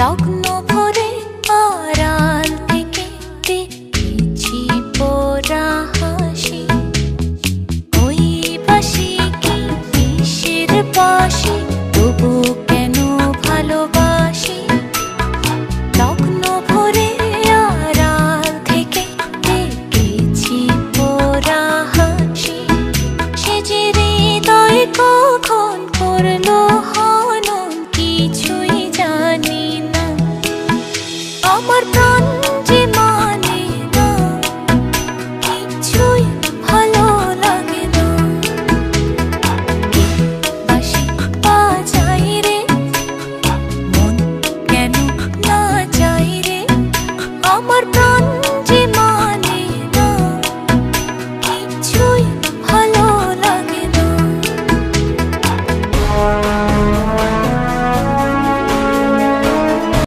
লগ্ন ভরে আড়াল